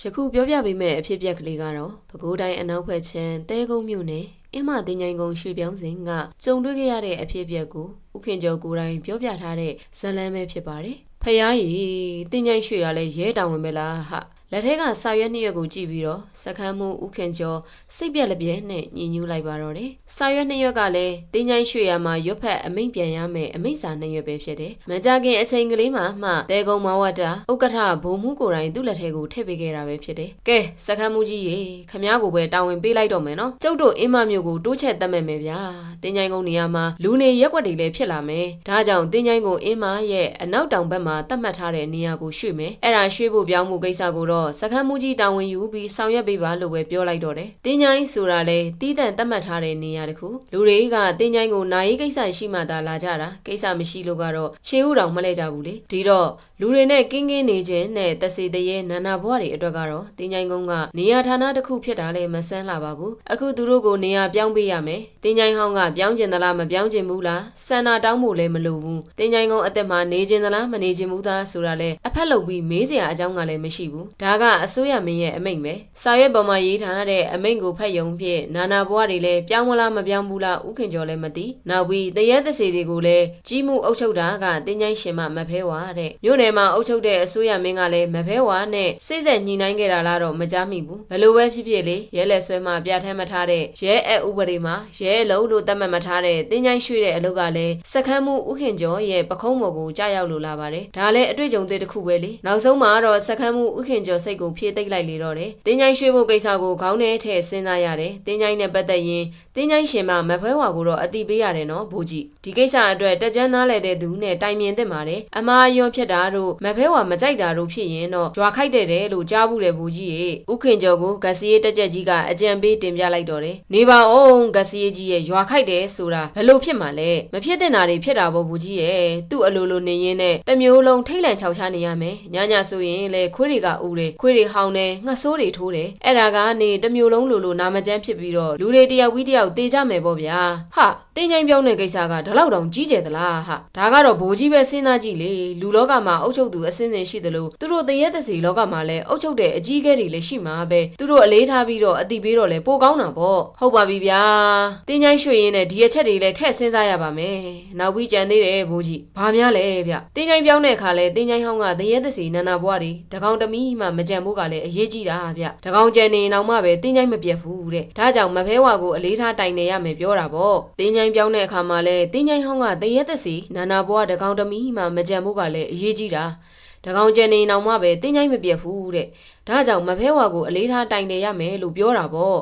ယခုပြောပြပေးမယ့်အဖြစ်အပျက်ကလေးကတော့ပဲခူးတိုင်းအနောက်ဘက်ခြမ်းတဲကုန်းမြို့နယ်အင်းမတင်ញိုင်ကုန်းရွှေပြောင်းစဉ်ကကြုံတွေ့ခဲ့ရတဲ့အဖြစ်အပျက်ကိုဥခင်ကျော်ကိုယ်တိုင်ပြောပြထားတဲ့ဇတ်လန်းပဲဖြစ်ပါတယ်ဖယားကြီးတင်ញိုင်ရွှေတာလဲရဲတောင်ဝင်ပဲလားဟာ လက်ထက်ကစာရွက်နှစ်ရွက်ကိုကြည့်ပြီးတော့စခန်းမှုဥခင်ကျော်စိတ်ပြက်လက်ပြက်နဲ့ညှဉ်းညူးလိုက်ပါတော့တယ်။စာရွက်နှစ်ရွက်ကလည်းတင်းချိုင်းရွှေရမှာရွတ်ဖက်အမိန့်ပြန်ရမယ်အမိန့်စာနှစ်ရွက်ပဲဖြစ်တယ်။မကြခင်အချိန်ကလေးမှာမှတဲကုံမဝတ္တာဥက္ကဋ္ဌဘုံမှုကိုယ်တိုင်သူ့လက်ထဲကိုထည့်ပေးခဲ့တာပဲဖြစ်တယ်။ကဲစခန်းမှုကြီးရေခမားကိုပဲတာဝန်ပေးလိုက်တော့မယ်နော်။ကျုပ်တို့အင်းမမျိုးကိုတိုးချက်တတ်မဲ့မယ်ဗျာ။တင်းချိုင်းကုန်းနေရာမှာလူနေရက်ွက်တွေလည်းဖြစ်လာမယ်။ဒါကြောင့်တင်းချိုင်းကုန်းအင်းမရဲ့အနောက်တောင်ဘက်မှာတတ်မှတ်ထားတဲ့နေရာကိုရွှေ့မယ်။အဲ့ဒါရွှေ့ဖို့ပြောင်းမှုကိစ္စကိုတော့စခန်းမှုကြီးတာဝန်ယူပြီးဆောင်ရွက်ပေးပါလို့ပဲပြောလိုက်တော့တယ်။တင်းချိုင်းဆိုတာလေတီးတန့်တတ်မှတ်ထားတဲ့နေရာတခုလူတွေကတင်းချိုင်းကိုနာရေးကိစ္စရှိမှသာလာကြတာကိစ္စမရှိလို့ကတော့ခြေဥတော်မလဲကြဘူးလေ။ဒီတော့လူတွေနဲ့ကင်းကင်းနေခြင်းနဲ့တစေတရေနာနာဘွားတွေအတွက်ကတော့တင်းချိုင်းကုန်းကနေရာဌာနတစ်ခုဖြစ်တာလည်းမဆန်းလာပါဘူး။အခုသူတို့ကိုနေရာပြောင်းပေးရမယ်။တင်းချိုင်းဟောင်းကပြောင်းကျင်သလားမပြောင်းကျင်ဘူးလား။စန္နာတောင်းဖို့လည်းမလိုဘူး။တင်းချိုင်းကုန်းအသက်မှာနေခြင်းသလားမနေခြင်းဘူးသားဆိုတာလည်းအဖက်လုပ်ပြီးမေးစရာအကြောင်းကလည်းမရှိဘူး။ဒါကအစိုးရမင်းရဲ့အမိန့်ပဲ။စာရွက်ပေါ်မှာရေးထားတဲ့အမိန့်ကိုဖတ်ယုံဖြင့်နာနာဘွားတွေလည်းပြောင်းမလားမပြောင်းဘူးလားဥခင်ကျော်လည်းမသိ။နောက်ပြီးတရက်သစီတွေကိုလည်းကြီးမှုအုပ်ချုပ်တာကတင်းချိုင်းရှင်မမဖဲဝါတဲ့။မြို့နယ်မှာအုပ်ချုပ်တဲ့အစိုးရမင်းကလည်းမဖဲဝါနဲ့စိတ်ဆက်ညှိနှိုင်းခဲ့တာလားတော့မကြားမိဘူး။ဘလို့ပဲဖြစ်ဖြစ်လေရဲလက်ဆွဲမှာပြဋ္ဌာန်းမထားတဲ့ရဲအဥပဒေမှာရဲအလုံးလို့သတ်မှတ်မထားတဲ့တင်းချိုင်းရွှေ့တဲ့အလုပ်ကလည်းစခန်းမှုဥခင်ကျော်ရဲ့ပခုံးပေါ်ကိုကြားရောက်လိုလာပါတယ်။ဒါလည်းအတွေ့အကြုံသစ်တစ်ခုပဲလေ။နောက်ဆုံးမှာတော့စခန်းမှုဥခင်ကျော်စိတ်ကိုဖြည့်သိမ့်လိုက်လေတော့တယ်။တင်းချိုင်းရွှေ့ဖို့ကိစ္စကိုခေါင်းထဲထည့်စဉ်းစားရတယ်။တင်းချိုင်းနဲ့ပတ်သက်ရင်တင်းချိုင်းရှင်မမဖဲဝါကိုတော့အတိပေးရတယ်နော်ဘိုးကြီး။ဒီကိစ္စအတွက်တက်ကြမ်းနားလဲတဲ့သူနဲ့တိုင်မြင်သင့်ပါတယ်။အမားအယွန်ဖြစ်တာတို့မဖဲဝါမကြိုက်တာတို့ဖြစ်ရင်တော့ကြွာခိုက်တဲ့တယ်လို့ကြားဘူးတယ်ဘိုးကြီးရေ။ဥခင်ကျော်ကိုဂက်စီရေးတက်ကြက်ကြီးကအကြံပေးတင်ပြလိုက်တော့တယ်။နေပါအောင်ဂက်စီရေးကြီးရဲ့ရွာခိုက်တယ်ဆိုတာဘယ်လို့ဖြစ်မှာလဲ။မဖြစ်တဲ့နာတွေဖြစ်တာပေါ့ဘိုးကြီးရဲ့။သူ့အလိုလိုနေရင်းနဲ့တစ်မျိုးလုံးထိတ်လန့်ချောက်ချနေရမယ်။ညညဆိုရင်လေခွေးတွေကဥတယ်ခွေးတွေဟောင်းတယ်ငှက်ဆိုးတွေထိုးတယ်။အဲ့ဒါကနေတစ်မျိုးလုံးလိုလိုနာမကျန်းဖြစ်ပြီးတော့လူတွေတယောက်ဝီးတယောက်တေးကြမယ်ပေါ့ဗျာ။ဟာ တင်းချင်းပြောင်းတဲ့ကိစ္စကဒီလောက်တောင်ကြီးကျယ်သလားဟာ။ဒါကတော့ဘိုးကြီးပဲစဉ်းစားကြည့်လေ။လူလောကမှာအုပ်ချုပ်သူအစင်းစင်ရှိသလိုသူတို့တရက်တစီလောကမှာလည်းအုပ်ချုပ်တဲ့အကြီးအကဲတွေလည်းရှိမှာပဲ။သူတို့အလေးထားပြီးတော့အတိပေးတော့လဲပိုကောင်းတာပေါ့။ဟုတ်ပါပြီဗျာ။တင်းချင်းရွှေရင်နဲ့ဒီအချက်တွေလည်းထည့်စဉ်းစားရပါမယ်။နောက်ပြီးကြံသေးတယ်ဘိုးကြီး။ဘာများလဲဗျ။တင်းချင်းပြောင်းတဲ့အခါလဲတင်းချင်းဟောင်းကတရက်တစီနာနာဘွားတွေတကောင်တမီးမှမကြံဖို့ကလည်းအရေးကြီးတာဗျ။တကောင်ကြံနေအောင်မှပဲတင်းချင်းမပြတ်ဘူးတဲ့။ဒါကြောင့်မဖဲဝါကိုအလေးထားတိုင်နေရမယ်ပြောတာပေါ့။တင်းချင်းပြောင်းတဲ့အခါမှာလဲတင်းချင်းဟောင်းကတရက်တစီနာနာဘွားတကောင်တမီးမှမကြံဖို့ကလည်းအရေးကြီးတာ။တကောင်ကျန်နေအောင်မှပဲတင်းချိုင်းမပြတ်ဘူးတဲ့ဒါကြောင့်မဖဲဝါကိုအလေးထားတိုင်တယ်ရမယ်လို့ပြောတာပေါ့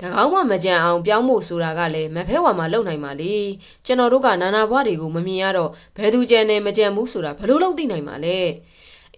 တကောင်းမှမကြံအောင်ပြောင်းဖို့ဆိုတာကလည်းမဖဲဝါမှာလုံနိုင်ပါလေကျွန်တော်တို့ကနာနာဘွားတွေကိုမမြင်ရတော့ဘယ်သူကြံနေမကြံဘူးဆိုတာဘလို့လုံသိနိုင်မှာလဲ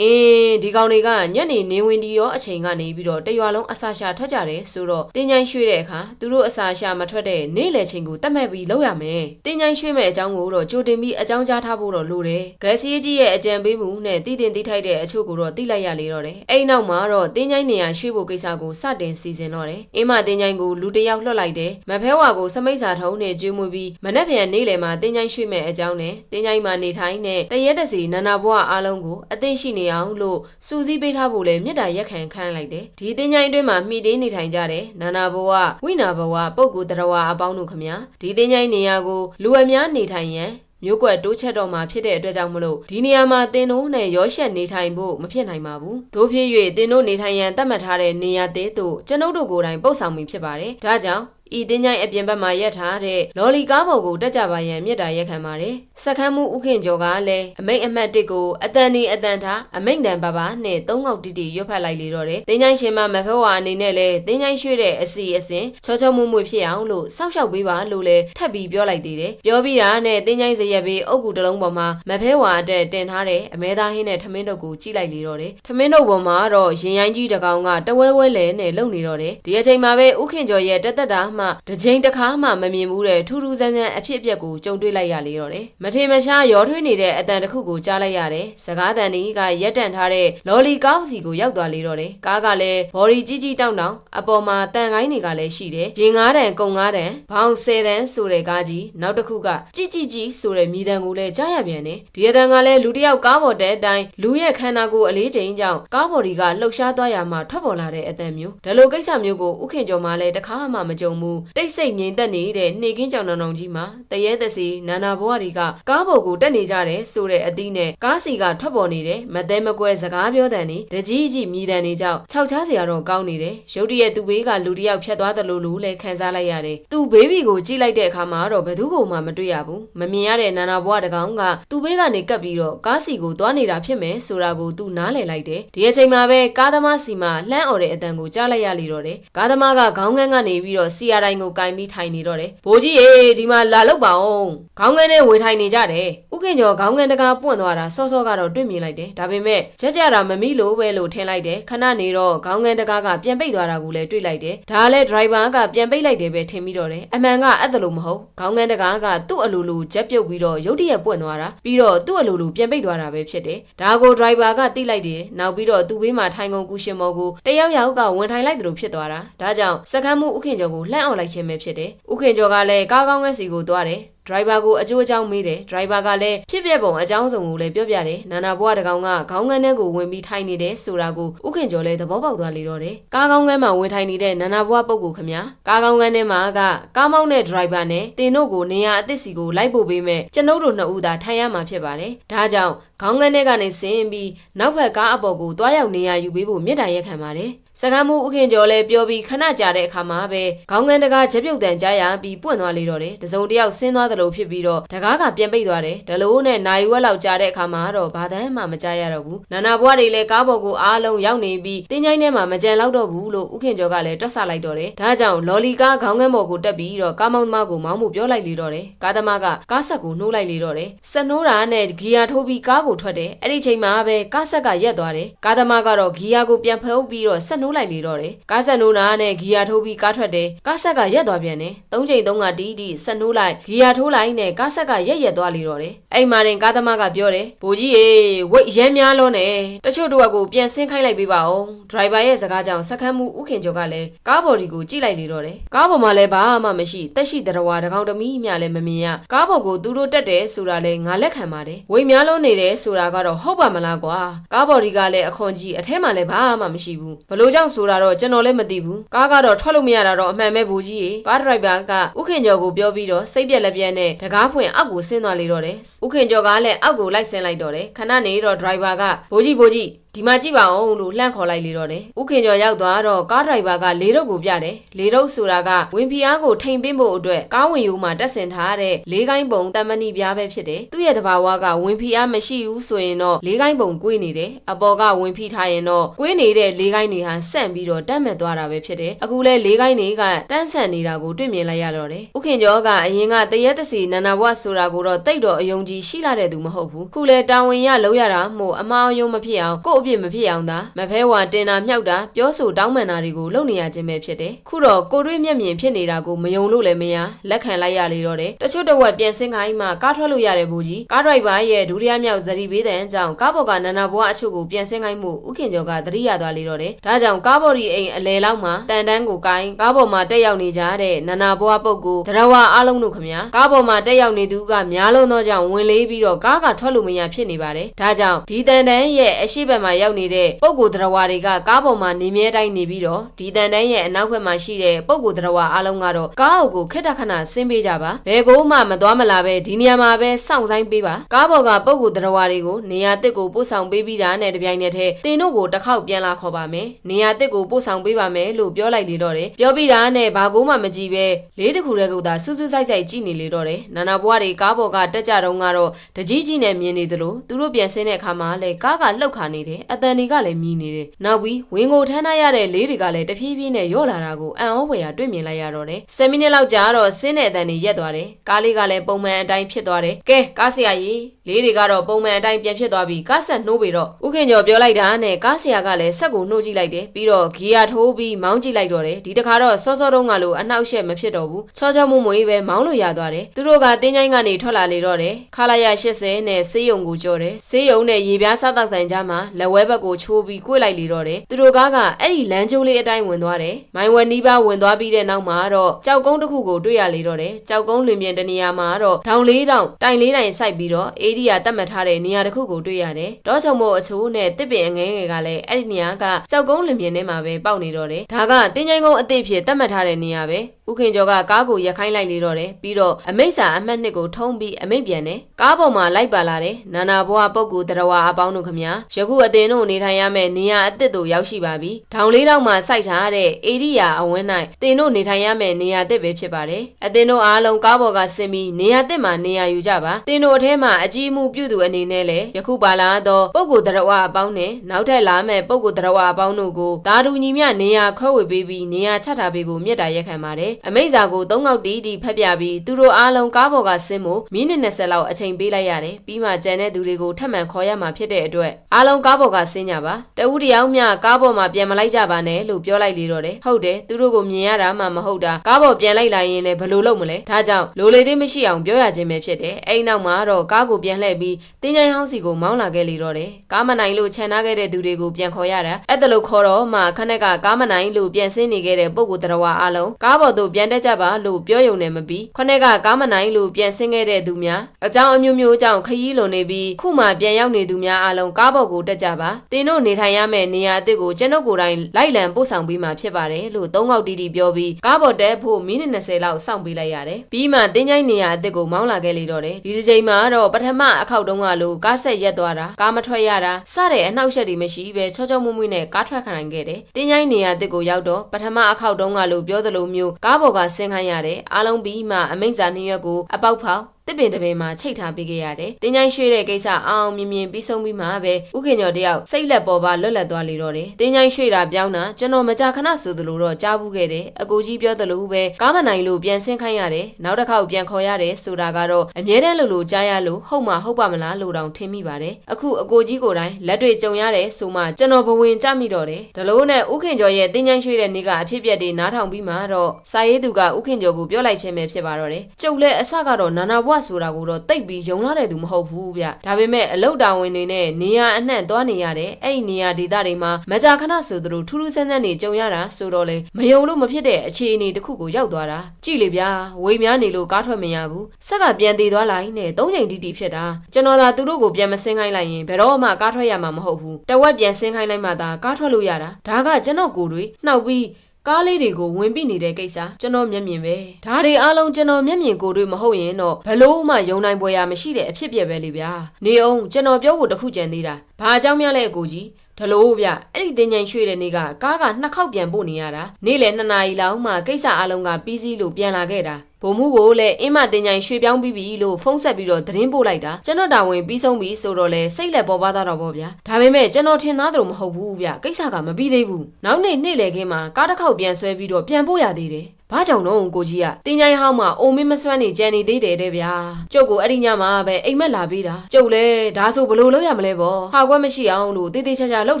အင်းဒီကောင်တွေကညနေနေဝင်ဒီရောအချိန်ကနေပြီးတော့တရွာလုံးအစာရှာထွက်ကြတယ်ဆိုတော့တင်းချိုင်းရွှေ့တဲ့အခါသူတို့အစာရှာမထွက်တဲ့နေ့လယ်ချိန်ကိုတတ်မှတ်ပြီးလုပ်ရမယ်တင်းချိုင်းရွှေ့မဲ့အကြောင်းကိုတော့ကြိုတင်ပြီးအကြောင်းကြားထားဖို့တော့လိုတယ်ဂက်စီကြီးရဲ့အကြံပေးမှုနဲ့တည်တင်တိထိုက်တဲ့အချို့ကိုတော့တိလိုက်ရလေတော့တယ်အဲ့နောက်မှာတော့တင်းချိုင်းနေရာရွှေ့ဖို့ကိစ္စကိုစတင်စီစဉ်တော့တယ်အင်းမတင်းချိုင်းကိုလူတစ်ယောက်လွှတ်လိုက်တယ်မဖဲဝါကိုစမိတ်စာထုံးနဲ့ကျွေးမွေးပြီးမနက်ဖြန်နေ့လယ်မှာတင်းချိုင်းရွှေ့မဲ့အကြောင်းနဲ့တင်းချိုင်းမှာနေထိုင်တဲ့တရက်တစီနာနာဘွားအားလုံးကိုအသိရှိနေအောင်လို့စူးစီးပေးထားဖို့လဲမြစ်တာရက်ခံခန်းလိုက်တယ်ဒီတင်းချိုင်းအတွင်းမှာမှီတင်းနေထိုင်ကြတယ်နာနာဘဝဝိနာဘဝပုပ်ကူတရဝအပေါင်းတို့ခမညာဒီတင်းချိုင်းနေရာကိုလူအများနေထိုင်ရန်မျိုးကွက်တိုးချက်တော့မှာဖြစ်တဲ့အတွက်ကြောင့်မလို့ဒီနေရာမှာတင်တို့နဲ့ရောရှက်နေထိုင်ဖို့မဖြစ်နိုင်ပါဘူး။တို့ဖြစ်၍တင်တို့နေထိုင်ရန်သတ်မှတ်ထားတဲ့နေရာသေးတို့ကျွန်ုပ်တို့ကိုယ်တိုင်ပုတ်ဆောင်မိဖြစ်ပါတယ်။ဒါကြောင့် ဤတင်းချိုင်းအပြင်ဘက်မှာရက်ထားတဲ့လော်လီကားပေါ်ကိုတက်ကြပါရန်မြစ်တာရက်ခံပါတယ်။စခန်းမှုဥခင်ကျော်ကလည်းအမိတ်အမှတ်တစ်ကိုအတန်ဒီအတန်ထားအမိတ်တန်ပါပါနဲ့သုံးကောက်တီတီရွတ်ဖတ်လိုက်လေတော့တယ်။တင်းချိုင်းရှင်မမဖဲဝါအနေနဲ့လည်းတင်းချိုင်းရွှေ့တဲ့အစီအစဉ်ချောချောမွမွဖြစ်အောင်လို့စောင့်ရှောက်ပေးပါလို့လည်းထပ်ပြီးပြောလိုက်သေးတယ်။ပြောပြီးတာနဲ့တင်းချိုင်းစရက်ပြီးအုတ်ကူတစ်လုံးပေါ်မှာမဖဲဝါအတွက်တင်ထားတဲ့အမဲသားဟင်းနဲ့ထမင်းတို့ကိုကြည့်လိုက်လေတော့တယ်။ထမင်းတို့ပေါ်မှာတော့ရင်ရိုင်းကြီးတကောင်ကတဝဲဝဲလဲနဲ့လုံနေတော့တယ်။ဒီအချိန်မှာပဲဥခင်ကျော်ရဲ့တက်တက်တာမှမှတစ်ချိန်တစ်ခါမှမမြင်ဘူးတဲ့ထူးထူးဆန်းဆန်းအဖြစ်အပျက်ကိုကြုံတွေ့လိုက်ရလေတော့တယ်မထေမရှားရောထွေးနေတဲ့အတန်တစ်ခုကိုကြားလိုက်ရတယ်စကားတန်ဒီကရက်တန့်ထားတဲ့လော်လီကားစီကိုရောက်သွားလေတော့တယ်ကားကလည်းဘော်ဒီကြီးကြီးတောင်းတောင်းအပေါ်မှာတန်ကိုင်းတွေကလည်းရှိတယ်ရင်ငားတန်ကုံငားတန်ဘောင်ဆယ်တန်ဆိုတဲ့ကားကြီးနောက်တစ်ခုကជីជីကြီးဆိုတဲ့မိတန်ကိုလည်းကြားရပြန်တယ်ဒီအတန်ကလည်းလူတစ်ယောက်ကားပေါ်တဲ့အတိုင်းလူရဲ့ခန္ဓာကိုယ်အလေးချိန်ကြောင့်ကားဘော်ဒီကလှုပ်ရှားသွားရမှထွက်ပေါ်လာတဲ့အတန်မျိုးဒါလိုကိစ္စမျိုးကိုဥခင်ကျော်မှလည်းတစ်ခါမှမကြုံဘူးတိတ်ဆိတ်ငြိမ်သက်နေတဲ့နှေကင်းကြောင်နောင်နောင်ကြီးမှာတရေတစီနာနာဘွားတွေကကားပေါ်ကိုတက်နေကြတယ်ဆိုတဲ့အသီးနဲ့ကားစီကထွက်ပေါ်နေတဲ့မသဲမကွဲစကားပြောတဲ့နေတကြီးကြီးမြည်တဲ့နေကြောင့်ခြောက်ချားစရာတော့ကောင်းနေတယ်ရုတ်တရက်သူ့ဘေးကလူတစ်ယောက်ဖြတ်သွားတယ်လို့လူလည်းခံစားလိုက်ရတယ်သူ့ဘေးဘီကိုကြည့်လိုက်တဲ့အခါမှာတော့ဘယ်သူမှမတွေ့ရဘူးမမြင်ရတဲ့နာနာဘွားတကောင်ကသူ့ဘေးကနေကပ်ပြီးတော့ကားစီကိုသွားနေတာဖြစ်မယ်ဆိုတာကိုသူနားလည်လိုက်တယ်ဒီအချိန်မှာပဲကားသမားစီမှာလှမ်းអော်တဲ့အတန်ကိုကြားလိုက်ရလေတော့တယ်ကားသမားကခေါင်းငန်းကနေပြီးတော့စီယာတိုင်းကိုကင်ပြီးထိုင်နေတော့တယ်ဘိုးကြီးရေဒီမှာလာလောက်ပါအောင်ခေါင်းငန်းနဲ့ဝေထိုင်နေကြတယ်ဥခင်ကျော်ခေါင်းငန်းတကားပွင့်သွားတာစောစောကတော့တွေ့မြင်လိုက်တယ်ဒါပေမဲ့ချက်ကြတာမမိလို့ပဲလို့ထင်လိုက်တယ်ခဏနေတော့ခေါင်းငန်းတကားကပြန်ပိတ်သွားတာကိုလည်းတွေ့လိုက်တယ်ဒါလည်းဒရိုင်ဘာကပြန်ပိတ်လိုက်တယ်ပဲထင်ပြီးတော့တယ်အမှန်ကအဲ့ဒါလို့မဟုတ်ခေါင်းငန်းတကားကသူ့အလိုလိုချက်ပြုတ်ပြီးတော့ရုတ်တရက်ပွင့်သွားတာပြီးတော့သူ့အလိုလိုပြန်ပိတ်သွားတာပဲဖြစ်တယ်ဒါကိုဒရိုင်ဘာကတိလိုက်တယ်နောက်ပြီးတော့သူ့ဘေးမှာထိုင်ကုန်ကူရှင်မော်ကိုတယောက်ယောက်ကဝင်ထိုင်လိုက်တယ်လို့ဖြစ်သွားတာဒါကြောင့်စကမ်းမှုဥခင်ကျော်ကိုလှမ်းအောင်လိုက်ခြင်းပဲဖြစ်တယ်ဥခင်ကျော်ကလည်းကားကောင်းငယ်စီကိုသွားတယ်ဒရိုင်ဘာကိုအကျိုးအကြောင်းမေးတယ်ဒရိုင်ဘာကလည်းဖြစ်ပြပုံအကြောင်းစုံကိုလည်းပြောပြတယ်နာနာဘွားတကောင်ကခေါင်းငန်းထဲကိုဝင်ပြီးထိုင်နေတယ်ဆိုတာကိုဥခင်ကျော်လည်းသဘောပေါက်သွားလေတော့တယ်ကားကောင်းငန်းမှာဝင်ထိုင်နေတဲ့နာနာဘွားပုဂ္ဂိုလ်ခမညာကားကောင်းငန်းထဲမှာကကားမောင်းတဲ့ဒရိုင်ဘာနဲ့တင်တို့ကိုနေရာအသစ်စီကိုလိုက်ပို့ပေးမဲ့ကျွန်ုပ်တို့နှစ်ဦးသာထိုင်ရမှာဖြစ်ပါတယ်ဒါကြောင့်ခေါင်းငန်းထဲကနေဆင်းပြီးနောက်ဘက်ကားအပေါ်ကိုတွားရောက်နေရယူပေးဖို့မြစ်တာရက်ခံပါတယ် စကမ်းမှုဥခင်ကျော်လည်းပြောပြီးခဏကြာတဲ့အခါမှာပဲခေါင်းငန်းတကားချက်ပြုတ်တန်ကြားရပြီးပွင့်သွားလေတော့တယ်တစုံတစ်ယောက်ဆင်းသွားသလိုဖြစ်ပြီးတော့တကားကပြန်ပိတ်သွားတယ်ဒလိုးနဲ့နိုင်ဝက်လောက်ကြာတဲ့အခါမှာတော့ဘာတမ်းမှမကြားရတော့ဘူးနာနာဘွားတွေလည်းကားပေါ်ကိုအားလုံးရောက်နေပြီးတင်းချိုင်းထဲမှာမကြံလောက်တော့ဘူးလို့ဥခင်ကျော်ကလည်းတွက်ဆလိုက်တော့တယ်ဒါကြောင့်လော်လီကားခေါင်းငန်းပေါ်ကိုတက်ပြီးတော့ကားမောင်းသမားကိုမောင်းမှုပြောလိုက်လေတော့တယ်ကားသမားကကားဆက်ကိုနှိုးလိုက်လေတော့တယ်ဆက်နှိုးတာနဲ့ဂီယာထိုးပြီးကားကိုထွက်တယ်အဲ့ဒီချိန်မှာပဲကားဆက်ကရက်သွားတယ်ကားသမားကတော့ဂီယာကိုပြန်ဖုံးပြီးတော့ဆက်နှိုးလိုက်လေတော့တယ်ကားဆက်နှိုးတာနဲ့ဂီယာထိုးပြီးကားထွက်တယ်ကားဆက်ကရက်သွားပြန်တယ်သုံးချိန်သုံးကတီးတီးဆက်နှိုးလိုက်ဂီယာထိုးလိုက်နဲ့ကားဆက်ကရက်ရက်သွားလေတော့တယ်အဲ့မှာတင်ကားသမားကပြောတယ်ဘိုးကြီးရေဝိတ်ရဲများလုံးနဲ့တချို့တို့ကကိုပြန်ဆင်းခိုင်းလိုက်ပေးပါဦးဒရိုင်ဘာရဲ့စကားကြောင့်စက္ကန့်မှုဥခင်ကျော်ကလည်းကားဘော်ဒီကိုကြည့်လိုက်လေတော့တယ်ကားပေါ်မှာလည်းဘာမှမရှိတက်ရှိတရဝါတကောင်တမီးမြလည်းမမြင်ရကားပေါ်ကိုသူတို့တက်တယ်ဆိုတာလည်းငါလက်ခံပါတယ်ဝိတ်များလုံးနေတယ်ဆိုတာကတော့ဟုတ်ပါမလားကွာကားဘော်ဒီကလည်းအခွန်ကြီးအထဲမှာလည်းဘာမှမရှိဘူးဘလို့ကြောင့်ဆိုတာတော့ကျွန်တော်လည်းမသိဘူးကားကတော့ထွက်လို့မရတာတော့အမှန်ပဲဘူကြီးရေကားဒရိုက်ဘာကဥခင်ကျော်ကိုပြောပြီးတော့စိတ်ပြက်လက်ပြက်နဲ့တကားဖွင့်အောက်ကိုဆင်းသွားလေတော့တယ်ဥခင်ကျော်ကလည်းအောက်ကိုလိုက်ဆင်းလိုက်တော့တယ်ခဏနေတော့ဒရိုက်ဘာကဘူကြီးဘူကြီးဒီမှာကြည့်ပါအောင်လို့လှန့်ခေါ်လိုက်လေတော့တယ်။ဥခင်ကျော်ရောက်သွားတော့ကားဒရိုက်ဘာကလေတုပ်ကိုပြတယ်။လေတုပ်ဆိုတာကဝင်ဖီအားကိုထိန်ပင်းဖို့အတွက်ကားဝင်ယူမှာတက်ဆင်ထားတဲ့လေးကိုင်းပုံတမဏိပြားပဲဖြစ်တယ်။သူ့ရဲ့တဘာဝကဝင်ဖီအားမရှိဘူးဆိုရင်တော့လေးကိုင်းပုံကွေးနေတယ်။အပေါ်ကဝင်ဖီထားရင်တော့ကွေးနေတဲ့လေးကိုင်းတွေဟာဆန့်ပြီးတော့တက်မဲ့သွားတာပဲဖြစ်တယ်။အခုလဲလေးကိုင်းတွေကတန်းဆန်နေတာကိုတွေ့မြင်လိုက်ရတော့တယ်။ဥခင်ကျော်ကအရင်ကတရက်တစီနန္နာဘဝဆိုတာကိုတော့တိတ်တော့အယုံကြည်ရှိလာတဲ့သူမဟုတ်ဘူး။ခုလဲတာဝန်ရလောက်ရတာမို့အမားအယုံမဖြစ်အောင်ကို့အပြစ်မဖြစ်အောင်သာမဖဲဝါတင်တာမြောက်တာပြောဆိုတောင်းပန်တာတွေကိုလုပ်နေရခြင်းပဲဖြစ်တယ်ခုတော့ကိုတွေးမျက်မြင်ဖြစ်နေတာကိုမယုံလို့လည်းမရလက်ခံလိုက်ရလေတော့တယ်တချို့တဝက်ပြန်ဆင်းခိုင်းမှကားထွက်လို့ရတယ်ဘူကြီးကားဒရိုက်ဘာရဲ့ဒုတိယမြောက်ဇရီဘေးတန်အကြောင်းကားပေါ်ကနန္နာဘွားအချို့ကိုပြန်ဆင်းခိုင်းမှုဥခင်ကျော်ကသတိရသွားလေတော့တယ်ဒါကြောင့်ကားပေါ်ဒီအိမ်အလဲလောက်မှာတန်တန်းကိုကိုင်းကားပေါ်မှာတက်ရောက်နေကြတဲ့နန္နာဘွားပုတ်ကိုတရဝအားလုံးတို့ခမညာကားပေါ်မှာတက်ရောက်နေသူကများလုံးသောကြောင့်ဝင်လေးပြီးတော့ကားကထွက်လို့မရဖြစ်နေပါတယ်ဒါကြောင့်ဒီတန်တန်းရဲ့အရှိဘက်မှာရောက်နေတဲ့ပုတ်ကိုတရဝတွေကကားပေါ်မှာနေမြဲတိုင်းနေပြီးတော့ဒီတန်တန်းရဲ့အနောက်ဘက်မှာရှိတဲ့ပုတ်ကိုတရဝအားလုံးကတော့ကားအုပ်ကိုခက်တခဏဆင်းပေးကြပါဘယ်ကိုမှမသွားမလာပဲဒီနေရာမှာပဲစောင့်ဆိုင်ပေးပါကားပေါ်ကပုတ်ကိုတရဝတွေကိုနေရာတစ်ကိုပို့ဆောင်ပေးပြီးတာနဲ့တပြိုင်နက်တည်းတင်တို့ကိုတစ်ခေါက်ပြန်လာခေါ်ပါမယ်နေရာတစ်ကိုပို့ဆောင်ပေးပါမယ်လို့ပြောလိုက်လေတော့တယ်ပြောပြီးတာနဲ့ဘာကိုမှမကြည့်ပဲလေးတစ်ခုတည်းကသာစူးစူးဆိုင်ဆိုင်ကြည့်နေလေတော့တယ်နာနာဘွားတွေကားပေါ်ကတက်ကြတော့ကတော့တကြီးကြီးနဲ့မြင်နေသလိုသူတို့ပြန်ဆင်းတဲ့အခါမှာလည်းကားကလှုပ်ခါနေတယ်အတန်တွေကလည်းမြည်နေတယ်နောက်ပြီးဝင်းကိုထမ်းထားရတဲ့လေးတွေကလည်းတဖြည်းဖြည်းနဲ့ရော့လာတာကိုအံ့ဩဖွယ်ရာတွေ့မြင်လိုက်ရတော့တယ်10မိနစ်လောက်ကြာတော့ဆင်းတဲ့အတန်တွေရက်သွားတယ်ကားလေးကလည်းပုံမှန်အတိုင်းဖြစ်သွားတယ်ကဲကားဆရာကြီးလေးတွေကတော့ပုံမှန်အတိုင်းပြန်ဖြစ်သွားပြီးကားဆက်နှိုးပြီးတော့ဥခင်ကျော်ပြောလိုက်တာနဲ့ကားဆရာကလည်းဆက်ကိုနှိုးကြည့်လိုက်တယ်ပြီးတော့ဂီယာထိုးပြီးမောင်းကြည့်လိုက်တော့တယ်ဒီတခါတော့စောစောတုန်းကလိုအနှောက်အယှက်မဖြစ်တော့ဘူးချောချောမွမွေပဲမောင်းလို့ရသွားတယ်သူတို့ကတင်းချိုင်းကနေထွက်လာလေတော့တယ်ခလာရ80နဲ့ဆေးရုံကိုကြော်တယ်ဆေးရုံနဲ့ရေပြားစားတောက်ဆိုင်ကြမှာလက်ဝဲဘက်ကိုချိုးပြီးကိုက်လိုက်လေတော့တယ်သူတို့ကားကအဲ့ဒီလမ်းကျိုးလေးအတိုင်းဝင်သွားတယ်မိုင်ဝက်နီးပါးဝင်သွားပြီးတဲ့နောက်မှာတော့ကြောက်ကုန်းတစ်ခုကိုတွေ့ရလေတော့တယ်ကြောက်ကုန်းလွင်ပြင်တနေရာမှာတော့ဒေါင်လေးတောင်တိုင်လေးတိုင်စိုက်ပြီးတော့အေရီယာတတ်မှတ်ထားတဲ့နေရာတစ်ခုကိုတွေ့ရတယ်ဒေါချုံမို့အချိုးနဲ့တစ်ပင်အငဲငယ်ကလည်းအဲ့ဒီနေရာကကြောက်ကုန်းလွင်ပြင်ထဲမှာပဲပေါက်နေတော့တယ်ဒါကတင်းချိုင်းကုန်းအသစ်ဖြစ်တတ်မှတ်ထားတဲ့နေရာပဲ ဥခင်ကျော်ကကားကိုရက်ခိုင်းလိုက်လေတော့တယ်ပြီးတော့အမိတ်စာအမှတ်နှစ်ကိုထုံးပြီးအမိတ်ပြန်တယ်ကားပေါ်မှာလိုက်ပါလာတယ်နာနာဘွားပုတ်ကူတရဝအပေါင်းတို့ခမညာယခုအသင်တို့နေထိုင်ရမယ့်နေရာအသစ်တို့ရောက်ရှိပါပြီဒေါင်လေးတောင်မှာစိုက်ထားတဲ့အေရိယာအဝန်း၌တင်တို့နေထိုင်ရမယ့်နေရာအသစ်ပဲဖြစ်ပါတယ်အသင်တို့အားလုံးကားပေါ်ကဆင်းပြီးနေရာအသစ်မှာနေရာယူကြပါတင်တို့အထဲမှာအကြီးအမှုပြုသူအနေနဲ့လည်းယခုပါလာသောပုတ်ကူတရဝအပေါင်းနဲ့နောက်ထပ်လာမယ့်ပုတ်ကူတရဝအပေါင်းတို့ကိုတာတူညီမျှနေရာခွဲဝေပေးပြီးနေရာချထားပေးဖို့မြစ်တာရက်ခံပါတယ်အမိတ်စာကိုသုံးခေါက်တီးတီးဖက်ပြပြီးသူတို့အားလုံးကားပေါ်ကဆင်းဖို့မိနစ်20လောက်အချိန်ပေးလိုက်ရတယ်ပြီးမှကျန်တဲ့သူတွေကိုထပ်မံခေါ်ရမှာဖြစ်တဲ့အတွက်အားလုံးကားပေါ်ကဆင်းကြပါတဦးတယောက်မျှကားပေါ်မှာပြန်မလိုက်ကြပါနဲ့လို့ပြောလိုက်လေတော့တယ်ဟုတ်တယ်သူတို့ကိုမြင်ရတာမှမဟုတ်တာကားပေါ်ပြန်လိုက်လာရင်လည်းဘယ်လိုလုပ်မလဲဒါကြောင့်လိုလေသေးမရှိအောင်ပြောရခြင်းပဲဖြစ်တယ်အဲ့နောက်မှာတော့ကားကိုပြန်လှည့်ပြီးတင်းချိုင်းဟောင်းစီကိုမောင်းလာခဲ့လေတော့တယ်ကားမနိုင်လို့ခြံထားခဲ့တဲ့သူတွေကိုပြန်ခေါ်ရတာအဲ့ဒါလို့ခေါ်တော့မှခနဲ့ကကားမနိုင်လို့ပြန်ဆင်းနေခဲ့တဲ့ပုံကိုယ်တော်ဝါအားလုံးကားပေါ်သို့ပြန်တက်ကြပါလို့ပြောရုံနဲ့မပြီးခနဲ့ကကားမနိုင်လို့ပြန်ဆင်းခဲ့တဲ့သူများအကြောင်းအမျိုးမျိုးအကြောင်းခရီးလွန်နေပြီးခုမှပြန်ရောက်နေသူများအားလုံးကားပေါ်ကိုတက်ကြပါတင်းတို့နေထိုင်ရမယ့်နေရာအသစ်ကိုကျွန်ုပ်ကိုယ်တိုင်လိုက်လံပို့ဆောင်ပေးမှာဖြစ်ပါတယ်လို့သုံးခေါက်တီးတီးပြောပြီးကားပေါ်တက်ဖို့မိနစ်20လောက်စောင့်ပေးလိုက်ရတယ်ပြီးမှတင်းချိုင်းနေရာအသစ်ကိုမောင်းလာခဲ့လေတော့တယ်ဒီတစ်ချိန်မှာတော့ပထမအခောက်တုံးကလို့ကားဆက်ရက်သွားတာကားမထွက်ရတာစတဲ့အနှောက်အယှက်တွေမရှိပဲချောချောမွမွနဲ့ကားထွက်ခံနိုင်ခဲ့တယ်တင်းချိုင်းနေရာအသစ်ကိုရောက်တော့ပထမအခောက်တုံးကလို့ပြောသလိုမျိုးကားပေါ်ကဆင်းခိုင်းရတယ်အားလုံးပြီးမှအမိန့်စာနှစ်ရွက်ကိုအပေါက်ဖောက် တစ်ပင်တစ်ပင်မှာချိတ်ထားပေးခဲ့ရတယ်။တင်းချိုင်းရွှေ့တဲ့ကိစ္စအောင်အောင်မြင်မြင်ပြီးဆုံးပြီးမှပဲဥခင်ကျော်တယောက်စိတ်လက်ပေါ်ပါလွတ်လပ်သွားလေတော့တယ်။တင်းချိုင်းရွှေ့တာပြောင်းတာကျွန်တော်မကြခဏဆိုသလိုတော့ကြားဘူးခဲ့တယ်။အကိုကြီးပြောသလိုပဲကားမနိုင်လို့ပြန်ဆင်းခိုင်းရတယ်။နောက်တစ်ခေါက်ပြန်ခေါ်ရတယ်ဆိုတာကတော့အမြဲတမ်းလို့လို့ကြားရလို့ဟုတ်မှဟုတ်ပါမလားလို့တောင်ထင်မိပါတယ်။အခုအကိုကြီးကိုယ်တိုင်လက်တွေကြုံရတယ်ဆိုမှကျွန်တော်ဘဝင်ကြမိတော့တယ်။ဒါလို့နဲ့ဥခင်ကျော်ရဲ့တင်းချိုင်းရွှေ့တဲ့နေ့ကအဖြစ်ပြက်တွေနားထောင်ပြီးမှတော့စာရေးသူကဥခင်ကျော်ကိုပြောလိုက်ခြင်းပဲဖြစ်ပါတော့တယ်။ကျုပ်လည်းအစကတော့နာနာဘွားဆိုတာကိုတော့တိတ်ပြီးယုံလာတဲ့သူမဟုတ်ဘူးဗျဒါပေမဲ့အလုတ်တာဝန်တွေနဲ့နေရအနှံ့သွားနေရတဲ့အဲ့ဒီနေရဒေသတွေမှာမကြာခဏဆိုသလိုထူးထူးဆန်းဆန်းနေကြုံရတာဆိုတော့လေမယုံလို့မဖြစ်တဲ့အခြေအနေတစ်ခုကိုရောက်သွားတာကြည့်လေဗျာဝေများနေလို့ကားထွက်မရဘူးဆက်ကပြန်တည်သွားလိုက်နဲ့သုံးချိန်တိတိဖြစ်တာကျွန်တော်သာသူတို့ကိုပြန်မစင်းခိုင်းလိုက်ရင်ဘယ်တော့မှကားထွက်ရမှာမဟုတ်ဘူးတဝက်ပြန်စင်းခိုင်းလိုက်မှသာကားထွက်လို့ရတာဒါကကျွန်တော်ကိုယ်တွေနှောက်ပြီး ကားလေးတွေကိုဝင်ပြနေတဲ့ကိစ္စကျွန်တော်မျက်မြင်ပဲဒါတွေအားလုံးကျွန်တော်မျက်မြင်ကိုယ်တွေ့မဟုတ်ရင်တော့ဘလို့မှယုံနိုင်ပွဲရမရှိတဲ့အဖြစ်ပြက်ပဲလေဗျာနေအောင်ကျွန်တော်ပြောဖို့တခုကြံသေးတာဘာအကြောင်းများလဲအကိုကြီးဒလို့ဗျအဲ့ဒီတင်ញိုင်ရွှေ့တဲ့နေ့ကကားကနှစ်ခေါက်ပြန်ပို့နေရတာနေ့လယ်2နာရီလောက်မှကိစ္စအလုံးကပြီးစီးလို့ပြန်လာခဲ့တာ ဘုံမှုကိုလည်းအင်းမတင်ញိုင်ရွှေ့ပြောင်းပြီးပြီလို့ဖုန်းဆက်ပြီးတော့သတင်းပို့လိုက်တာကျွန်တော်တာဝန်ပြီးဆုံးပြီဆိုတော့လေစိတ်လက်ပေါ်ပါသွားတော့ဗောဗျာဒါပေမဲ့ကျွန်တော်ထင်သားသလိုမဟုတ်ဘူးဗျကိစ္စကမပြီးသေးဘူးနောက်နေ့နေ့လယ်ခင်းမှာကားတစ်ခေါက်ပြန်ဆွဲပြီးတော့ပြန်ပို့ရသေးတယ် ဘာကြောင့်တော့ကိုကြီးကတင်ញိုင်ဟောင်းမှာအိုမင်းမစွမ်းနေကြံနေသေးတယ်တဲ့ဗျာကျုပ်ကိုအဲ့ဒီညမှာပဲအိမ်မက်လာပေးတာကျုပ်လည်းဒါဆိုဘလို့လုပ်ရမလဲဗောဟာကွက်မရှိအောင်လို့တေးသေးချာချာလှုပ်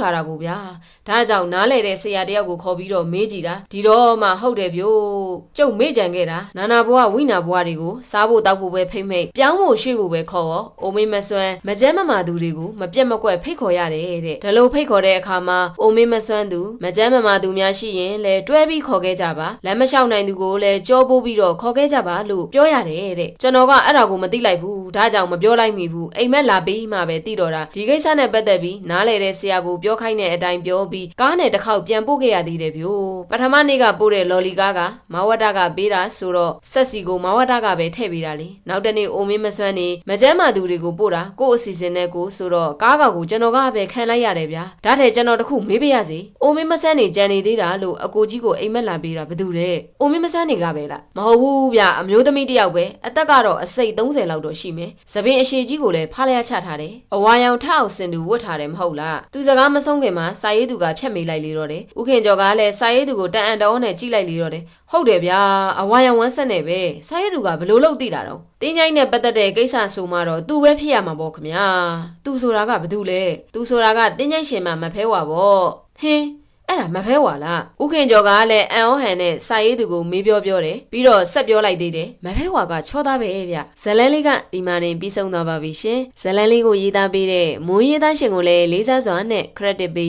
ထားတာကိုဗျာဒါကြောင့်နားလေတဲ့ဆရာတယောက်ကိုခေါ်ပြီးတော့မေးကြည့်တာဒီတော့မှဟုတ်တယ်ဗျို့ကျုပ်မေ့ကြံခဲ့တာနာနာဘွားဝိနာဘွားတွေကိုစားဖို့တောက်ဖို့ပဲဖိမ့်မိတ်ပြောင်းဖို့ရွှေ့ဖို့ပဲခေါ်ရောအိုမင်းမစွမ်းမကြမ်းမမာသူတွေကိုမပြတ်မကွက်ဖိတ်ခေါ်ရတယ်တဲ့ဒါလို့ဖိတ်ခေါ်တဲ့အခါမှာအိုမင်းမစွမ်းသူမကြမ်းမမာသူများရှိရင်လဲတွဲပြီးခေါ်ခဲ့ကြပါလမ်းမလျှောက်နိုင်သူကိုလည်းကြောပိုးပြီးတော့ခေါ်ခဲ့ကြပါလို့ပြောရတယ်တဲ့ကျွန်တော်ကအဲ့ဒါကိုမသိလိုက်ဘူးဒါကြောင့်မပြောလိုက်မိဘူးအိမ်မက်လာပြီးမှပဲသိတော့တာဒီကိစ္စနဲ့ပတ်သက်ပြီးနားလေတဲ့ဆရာကိုပြောခိုင်းတဲ့အတိုင်းပြောပြီးကားနဲ့တစ်ခေါက်ပြန်ပို့ခဲ့ရသေးတယ်ဗျို့ပထမနေ့ကပို့တဲ့လော်လီကားကမဝတ္တကပေးတာဆိုတော့ဆက်စီကိုမဝတ္တကပဲထည့်ပေးတာလေနောက်တနေ့အိုမင်းမစွမ်းနေမကြမ်းမာသူတွေကိုပို့တာကို့အစီအစဉ်နဲ့ကိုဆိုတော့ကားကကိုကျွန်တော်ကပဲခံလိုက်ရတယ်ဗျာဒါထဲကျွန်တော်တခုမေးပြရစီအိုမင်းမဆန်းနေကြံနေသေးတာလို့အကိုကြီးကိုအိမ်မက်လာပေးတာဘယ်သူလဲအိုကိုမင်းမဆန်းနေကပဲလားမဟုတ်ဘူးဗျအမျိုးသမီးတစ်ယောက်ပဲအသက်ကတော့အစိတ်30လောက်တော့ရှိမယ်သပင်အရှိကြီးကိုလည်းဖားလျားချထားတယ်အဝါရောင်ထအောင်စင်သူဝတ်ထားတယ်မဟုတ်လားသူစကားမဆုံးခင်မှာစာရေးသူကဖြတ်မိလိုက်လေတော့တယ်ဥခင်ကျော်ကလည်းစာရေးသူကိုတန်အန်တော်နဲ့ကြည့်လိုက်လေတော့တယ်ဟုတ်တယ်ဗျာအဝါရောင်ဝမ်းဆက်နေပဲစာရေးသူကဘလို့လို့သိတာတော့တင်းချိုင်းနဲ့ပတ်သက်တဲ့ကိစ္စဆိုမှတော့သူပဲဖြစ်ရမှာပေါ့ခမညာသူဆိုတာကဘာတူလဲသူဆိုတာကတင်းချိုင်းရှင်မမဖဲဝါပေါ့ဟင်း အဲ့ဒါမဖဲဝါလားဥခင်ကျော်ကလည်းအန်အောဟန်နဲ့စာရေးသူကိုမေးပြောပြောတယ်ပြီးတော့ဆက်ပြောလိုက်သေးတယ်မဖဲဝါကချောသားပဲဗျဇလန်းလေးကဒီမှာနေပြီးဆုံးသွားပါပြီရှင်ဇလန်းလေးကိုရေးသားပေးတဲ့မွေးရေးသားရှင်ကိုလည်းလေးစားစွာနဲ့ credit ပေး